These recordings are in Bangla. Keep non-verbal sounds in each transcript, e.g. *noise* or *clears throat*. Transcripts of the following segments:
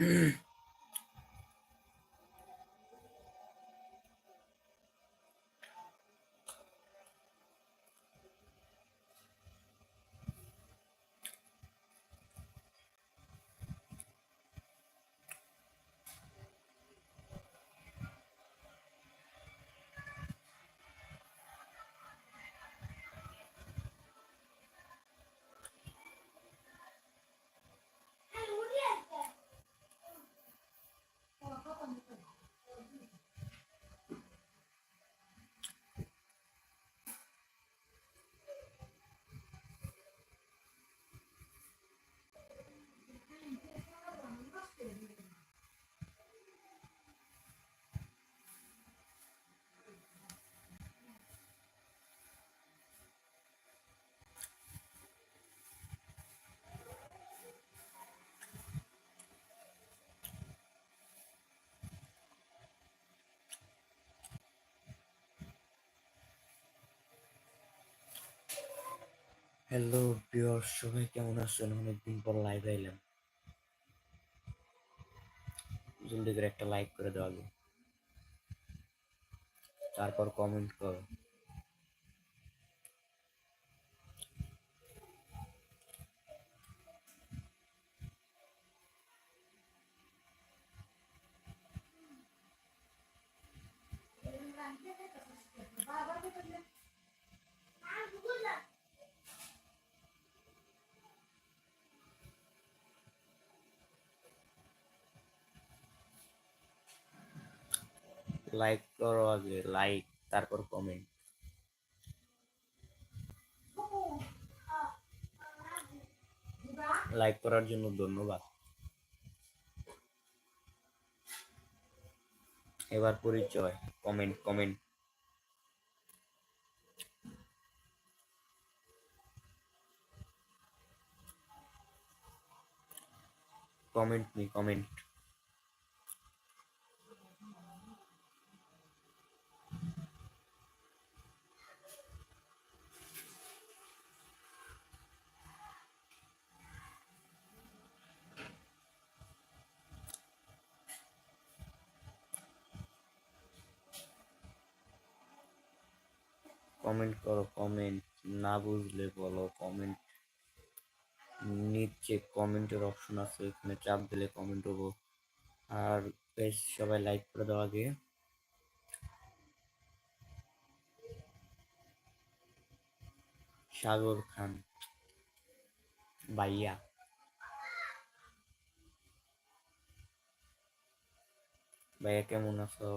mm *clears throat* হ্যালো বিয়র সবাই কেমন আছেন? অনেকদিন পর লাইভ আইলাম জলদি করে একটা লাইক করে আগে। তারপর কমেন্ট করো। লাইক করো আগে লাইক তারপর কমেন্ট লাইক করার জন্য ধন্যবাদ। এবার পরিচয় comment comment comment me comment comment করো কমেন্ট না বুঝলে বলো কমেন্ট নিচে কমেন্টের অপশন আছে, এখানে চাপ দিলে কমেন্ট হব। আর বেশ, সবাই লাইক করে দাও আগে। সাগর খান, ভাইয়া। ভাইয়া কেমন আছো?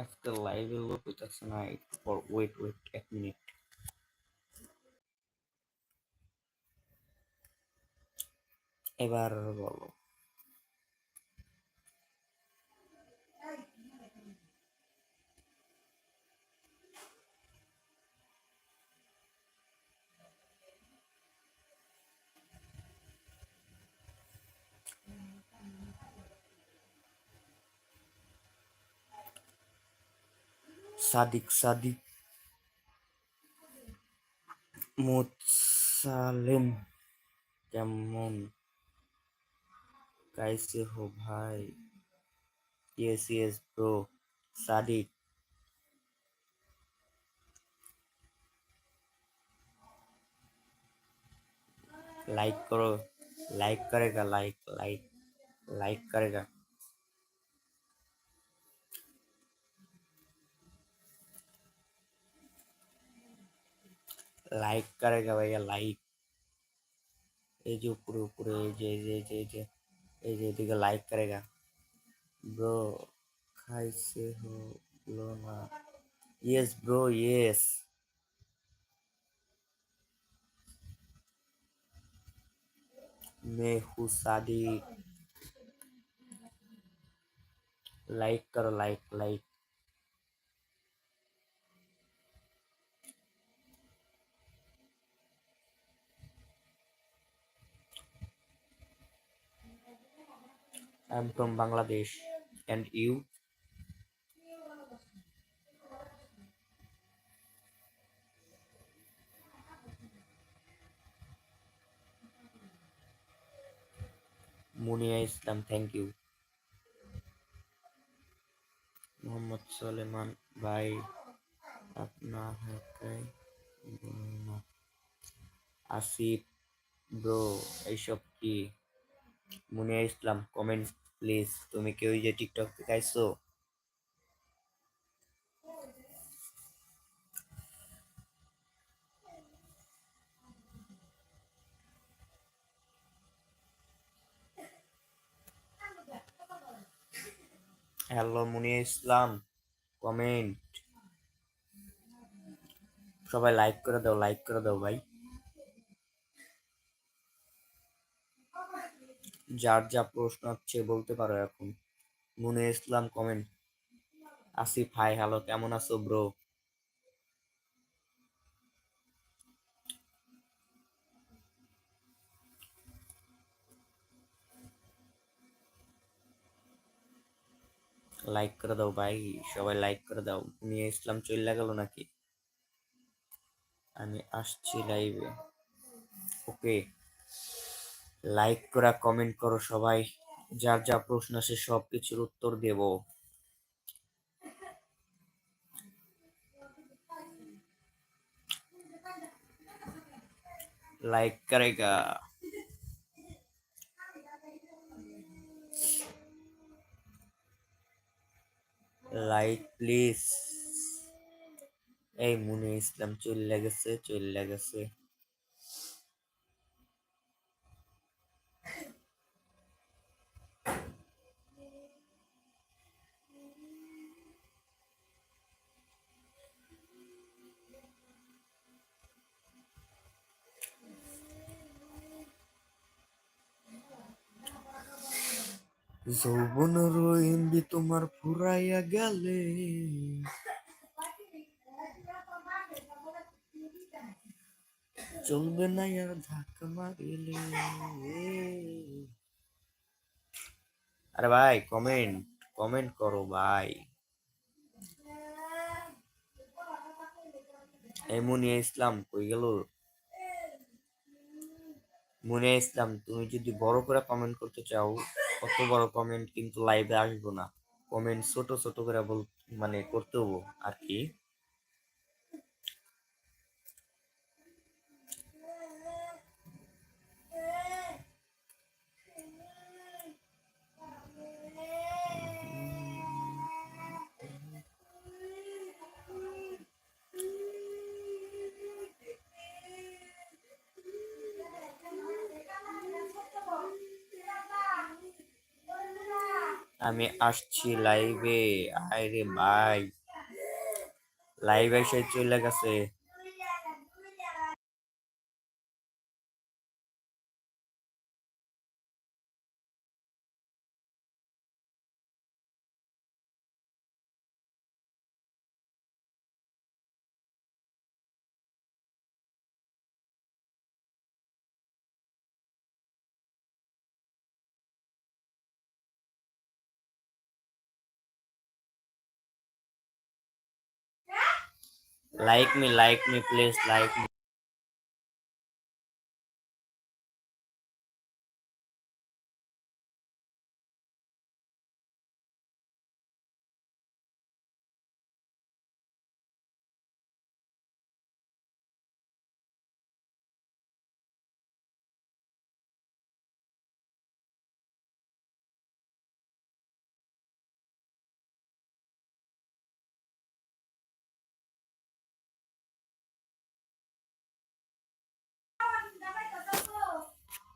আজকে লাইভে লোক হইতেছে না ফর ওয়েট ওয়েট এক মিনিট এবার বলো सादिक सादिक मुतसालिम कैमोन कैसे हो भाई yes yes bro Sadiq like करो। लाइक करेगा लाइक लाइक लाइक करेगा। लाइक करेगा भैया, लाइक। ये जो पूरे पूरे जे जे जे जे ये जे देखिए लाइक करेगा। ब्रो, कैसे हो? लो ना। यस ब्रो यस मैं हूँ शादी। लाइक करो, like like. I'm from Bangladesh. And you? Muniya Islam thank you Mohammad Soleman, ভাই আপনা হাকাই আসিফ ব্রো এইসব কি মুনিয়া ইসলাম কমেন্ট প্লিজ, তুমি কেউ যে টিকটক আইসো? হ্যালো মুনিয়া ইসলাম কমেন্ট সবাই লাইক করে দাও লাইক করে দাও ভাই। যার যা প্রশ্ন হচ্ছে বলতে পারো এখন। Muniya Islam comment Asif hi hello কেমন আছো ব্রো লাইক করে দাও ভাই, সবাই লাইক করে দাও। নিয়ে ইসলাম চলে গেল নাকি? আমি আসছি লাইভে ওকে লাইক করা কমেন্ট করো সবাই। যার যা প্রশ্ন আছে সব কিছুর উত্তর দেব। লাইক করেগা। লাইক প্লিজ এই মুনে ইসলাম চলে গেছে চলে গেছে। যৌবনের ইন্দি তোমার ফুরাইয়া গেলে। চলবে না আর ধাক্কা মারিলে। আরে ভাই কমেন্ট কমেন্ট করো ভাই। এই মুনিয়া ইসলাম কই গেল? মুনিয়া ইসলাম, তুমি যদি বড় করে কমেন্ট করতে চাও অত বড় কমেন্ট কিন্তু লাইভে আসব না। কমেন্ট ছোট ছোট করে বল মানে করতে হব। আর কি? আমি আসছি লাইভে আরে ভাই লাইভ এসে চলে গেছে। Like me like me please like me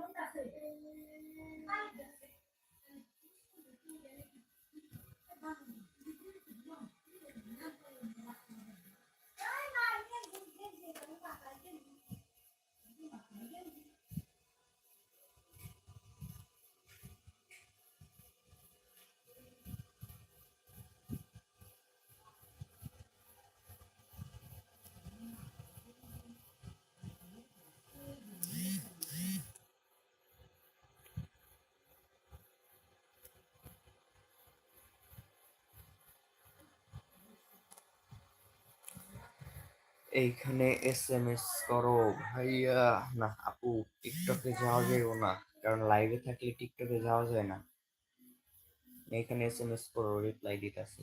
like me. এইখানে এস এম এস করো ভাইয়া। না আপু, টিকটকে যাওয়া যাবেও না, কারণ লাইভে থাকলে টিকটকে যাওয়া যায় না। এইখানে এস এম এস করো রিপ্লাই দিতেছি।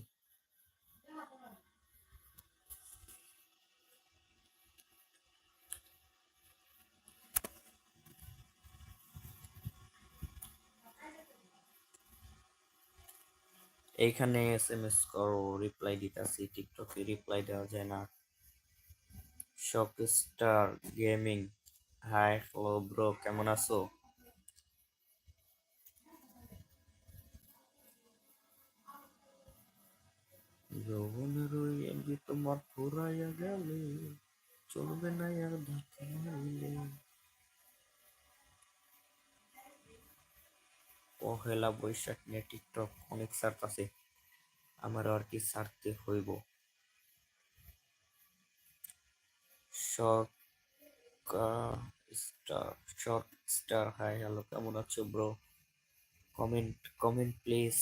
এইখানে এস এম এস করো রিপ্লাই দিতেছি। টিকটকে রিপ্লাই দেওয়া যায় না। Shock star gaming hi hello bro কেমন আছো? যৌবনের ওই এমবি তোমার ফুরাইয়া গেলে, চলবে না আর হইলে পহেলা বৈশাখ নিয়ে টিকটক অনেক সার্চ আছে, আমার আর কি সারতে হইব? Short star short star hi hello কেমন আছো ব্রো কমেন্ট কমেন্ট প্লিজ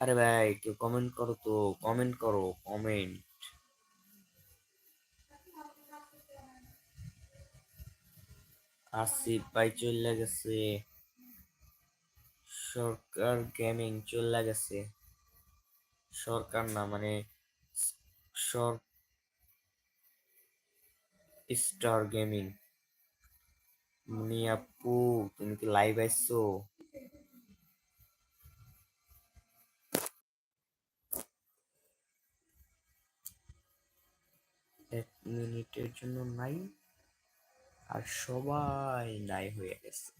আরে ভাই, কেউ কমেন্ট করো তো কমেন্ট করো কমেন্ট আসিফ ভাই চলে গেছে। সরকার গেমিং চলে গেছে। সরকার না মানে সর স্টার গেমিং মুনি আপু তুমি কি লাইভ আইছো? এক মিনিটের জন্য নাই। আর সবাই নাই হয়ে গেছে।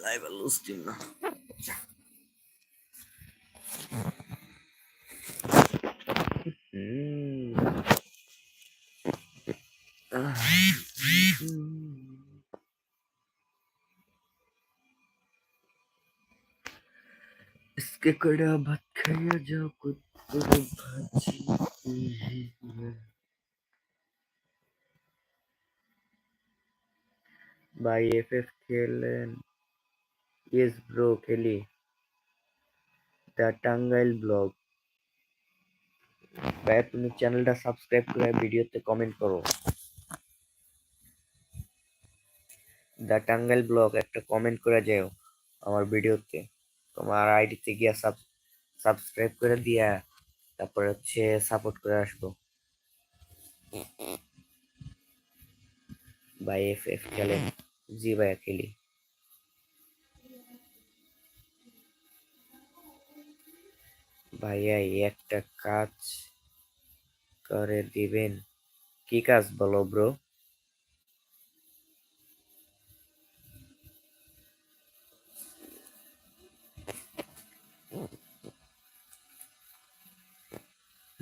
লাইভ না। হুম। কেকড়া ভাত খাইয়া যাও কত ভাজি ভাই এফ এফ খেলেন। ইয়েস ব্রো খেলি। The Tangail blog. ভাই, তুমি চ্যানেলটা সাবস্ক্রাইব করে ভিডিওতে কমেন্ট করো। দ্য টাঙ্গাইল ব্লগ, একটা কমেন্ট করে যাও আমার ভিডিওতে। তোমার আইডিতে গিয়া সাব সাবস্ক্রাইব করে দিয়া তারপরে হচ্ছে সাপোর্ট করে আসব। ভাই এফ এফ খেলে। জি ভাইয়া খেলি। ভাইয়া একটা কাজ করে দিবেন। কি কাজ বলো ব্রো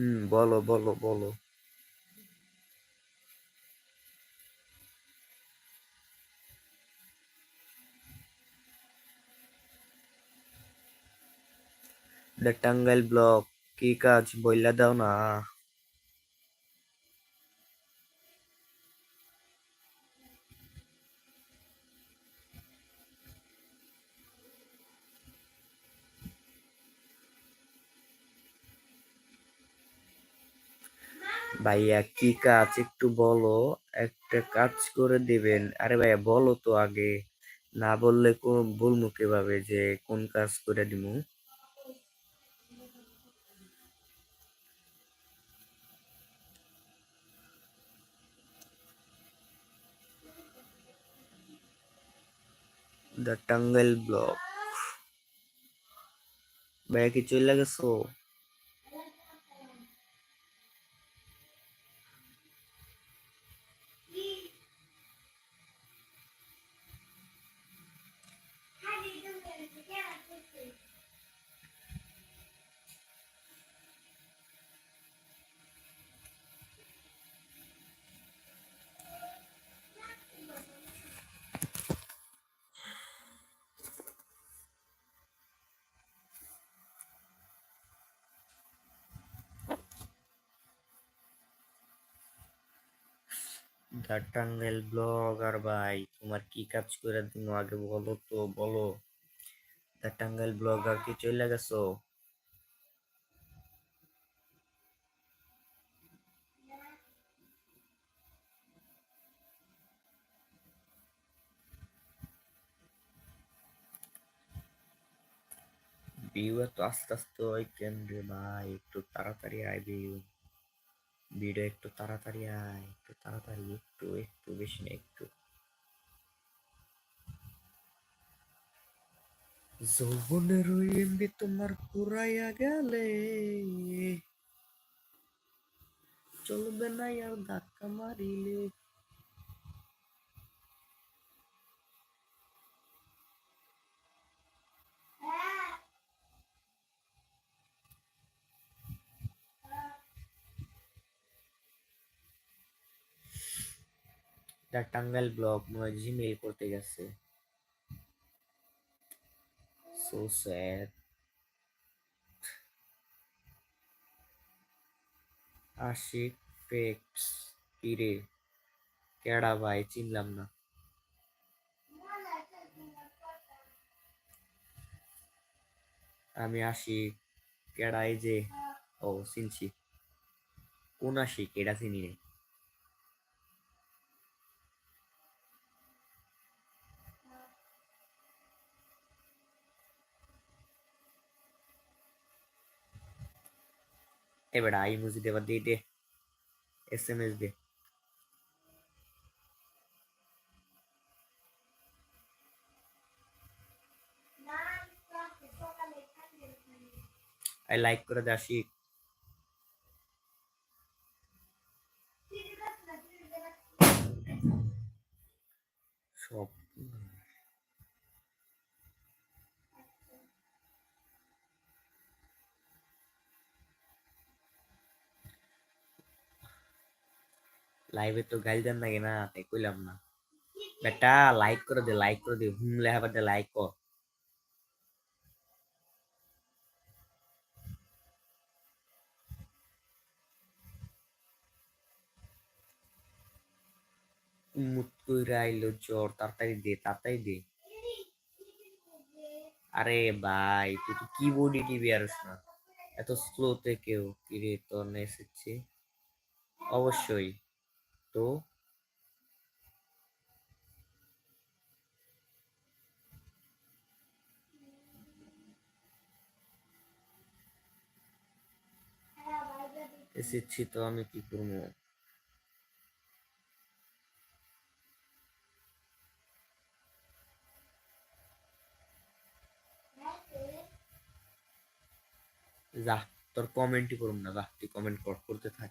হুম বলো বলো বলো। The Tangail blog. কি কাজ? বইলা দাও না। ভাইয়া, কি কাজ একটু বলো, একটা কাজ করে দিবেন। আরে ভাইয়া, বলো তো আগে, না বললে কোন বলব কীভাবে যে কোন কাজ করে দিব দ্য টাঙ্গাইল ব্লক। ভাইয়া, কি চলে গেছো? দ্য টাঙ্গাইল ব্লগার ভাই, তোমার কি কাজ করে দিন আগে বলো তো, বলো। দ্য টাঙ্গাইল ব্লগার কি চলে গেছো? ভিউ এত আস্তে আস্তে ওই কেন রে ভাই? একটু তাড়াতাড়ি আয় ভিউ ভিডিও একটু তাড়াতাড়ি আয়, একটু তাড়াতাড়ি, একটু একটু, বেশি না, একটু। যৌবনের এমনি তোমার পুরাইয়া গেলে। চলবে না আর ধাক্কা মারিলে। দ্য টাঙ্গাইল ব্লক মনে হয় জিমেইল করতে গেছে। সো স্যাড আশিক ফেক্স কিরে কেডা ভাই? চিনলাম না। আমি আসি কেডা এই যে? ও, চিনছি। কোন আসি কেডা চিনি নাই এবার আই মুজি দেবার দিয়ে দে এস এম এস দে আই লাইক করে দে লাইভে তো গাইল দেন নাকি না, তাই কইলাম না। বেটা লাইক করে দে লাইক করে দে হুম লেখা বাদে লাইক কর। মুত কইরা আইলো, জ্বর, তাড়াতাড়ি দে তাড়াতাড়ি দে। আরে ভাই, তুই তো কিবোর্ডে টিভি আরস না এত স্লোতে কেউ কিরে তোর এসেছে অবশ্যই। তো এসেছি, তো আমি কি করব? যা, তোর কমেন্টই করুন না, যা, তুই কমেন্ট করতে থাক।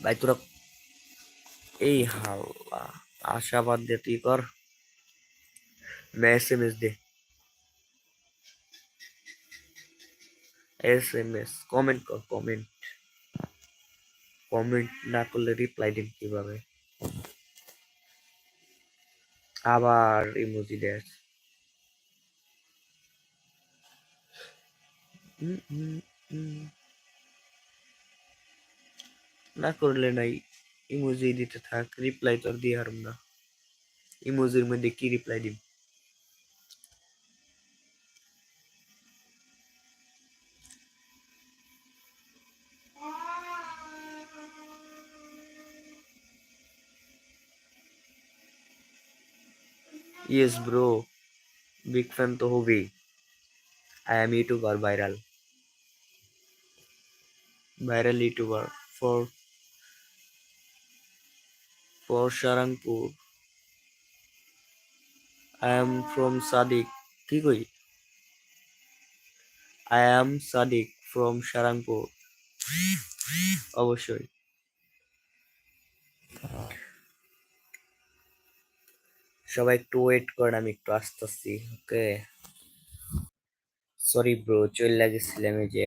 ভাই তোরা এই হাল্লা আশাবাদ দে তুই কর। এস এম এস দে। এস এম এস কমেন্ট কর কমেন্ট কমেন্ট না করলে রিপ্লাই দিন কীভাবে? আবার ইমোজি উম, উম। ना कर लेना इमोजी दीते थक रिप्लै तो दिए हरम ना। इमोजिर मध्य की रिप्लै दी यस ब्रो बिग फ़ैन तो हो भी I am YouTuber viral viral YouTuber for Sarangpur. I am from Sadiq কি কই? I am Sadiq from Sarangpur অবশ্যই। সবাই একটু ওয়েট করেন, আমি একটু আসতেছি, ওকে? সরি ব্রো চলে গেছিলাম এই যে।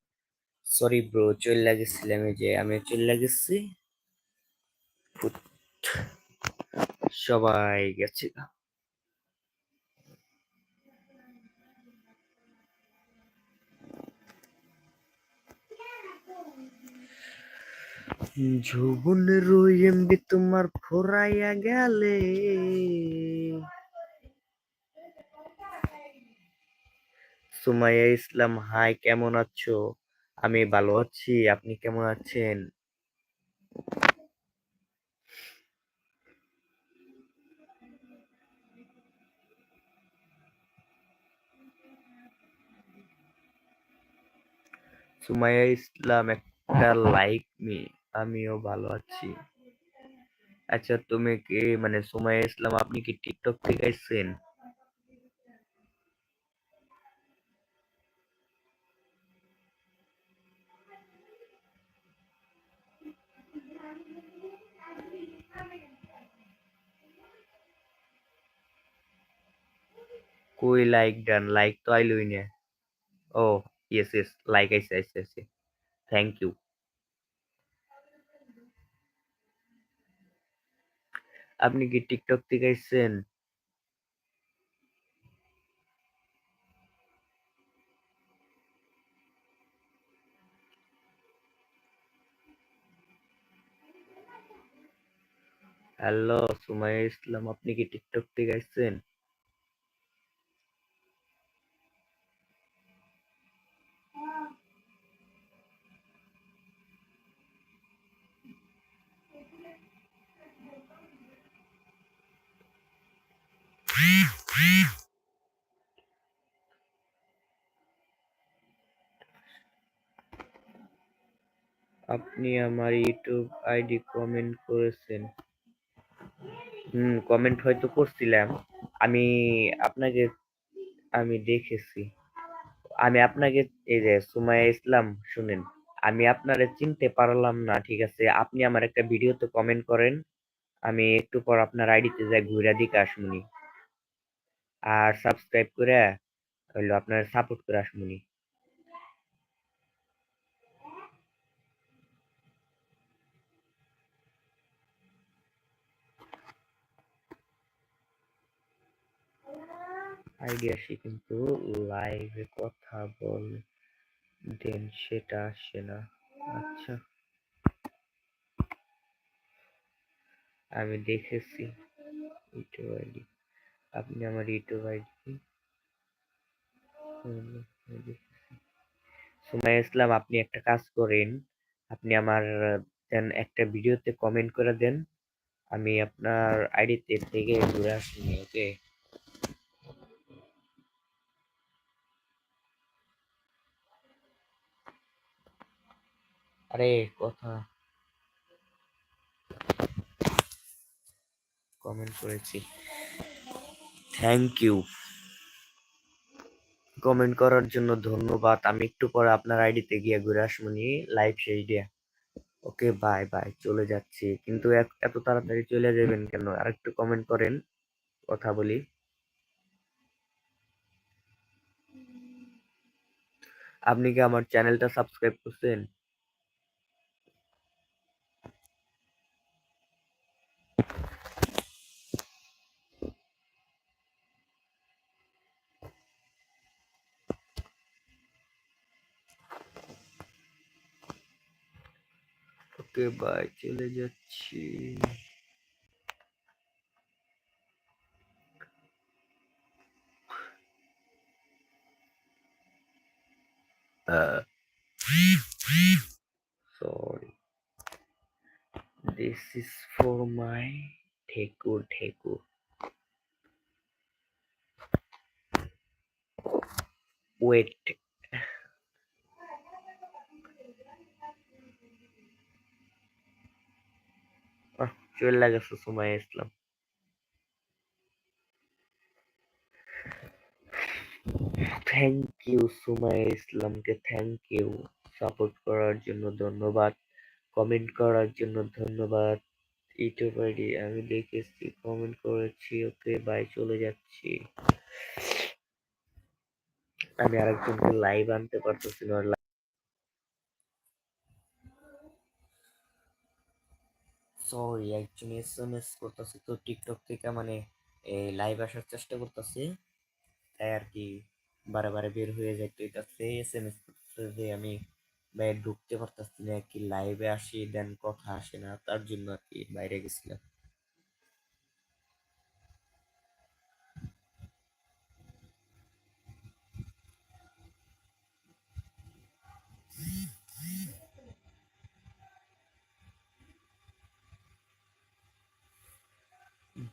সরি ব্রো চলে গেছিলাম এই যে আমি চলে গেছি। সবাই গেছে। যৌবনের ওই তোমার ফোরাইয়া গেলে। সুমাইয়া ইসলাম, হাই, কেমন আছো? আমি ভালো আছি, আপনি কেমন আছেন? সুমাইয়া ইসলাম একটা লাইক মি, আমিও ভালো আছি। আচ্ছা তুমি কি মানে সুমাইয়া ইসলাম আপনি কি টিকটক থেকে আইছেন? কই লাইক ডান লাইক তো আইলই না। yes yes like i said, yes, yes. thank you. আপনি কি টিকটক থেকে আসছেন হ্যালো সুমাই ইসলাম আপনি কি টিকটক থেকে আসছেন আপনি আমার ইউটিউব আইডি কমেন্ট করেছেন। হুম কমেন্ট হয়তো করছিলাম। আমি আপনাকে, আমি দেখেছি। আমি আপনাকে, এই যে সুমাইয়া ইসলাম, শুনেন। আমি আপনারে চিনতে পারলাম না, ঠিক আছে? আপনি আমার একটা ভিডিওতে কমেন্ট করেন। আমি একটু পর আপনার আইডিতে যাই, ঘুরে দিকে আসমুনি। আর সাবস্ক্রাইব করে হইল আপনার সাপোর্ট করে আসমুনি। আইডিয়া আসি কিন্তু লাইভে কথা বল দেন সেটা আসে না। আচ্ছা। আমি দেখেছি ইউটিউব আইডি। আপনি আমার ইউটিউব আইডি সুমাইয়া ইসলাম, আপনি একটা কাজ করেন। আপনি আমার, দেন একটা ভিডিওতে কমেন্ট করে দেন। আমি আপনার আইডিতে থেকে ঘুরে আসিনি ওকে? আরে, কথা। কমেন্ট করেছি। থ্যাংক ইউ কমেন্ট করার জন্য ধন্যবাদ। আমি একটু পরে আপনার আইডিতে গিয়ে ঘুরে আসবনি লাইভ শেষ দিয়া ওকে বাই বাই চলে যাচ্ছি। কিন্তু এত- এত তাড়াতাড়ি চলে যাবেন কেন? আর একটু কমেন্ট করেন। কথা বলি। আপনি কি আমার চ্যানেলটা সাবস্ক্রাইব করছেন? ওকে বাই চলে যাচ্ছি Uh, sorry. This is for my Thekur Thekur. চলে গেছে সময় ইসলাম থ্যাংক ইউ সুমাইয়া ইসলামকে থ্যাংক ইউ সাপোর্ট করার জন্য ধন্যবাদ। কমেন্ট করার জন্য ধন্যবাদ। ইউটিউব আইডি আমি দেখেছি কমেন্ট করেছি, ওকে বাই চলে যাচ্ছি। আমি আরেকজনকে লাইভ আনতে পারতেছি না। সরি একজন এস এম এস করতেছে তো টিকটক থেকে মানে লাইভ আসার চেষ্টা করতেছে। তাই আর কি বারে বারে বের হয়ে যাইতে হইতাছে এস এম এস করতেছে আমি বাইরে ঢুকতে পারতাছি না, কি লাইভে আসি দেন কথা আসে না, তার জন্য আর কি বাইরে গেছিলাম।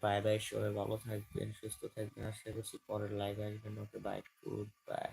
বাই বাই সবাই, ভালো থাকবেন, সুস্থ থাকবেন। আশা করছি পরের লাইভে আসবেন। Okay bye good bye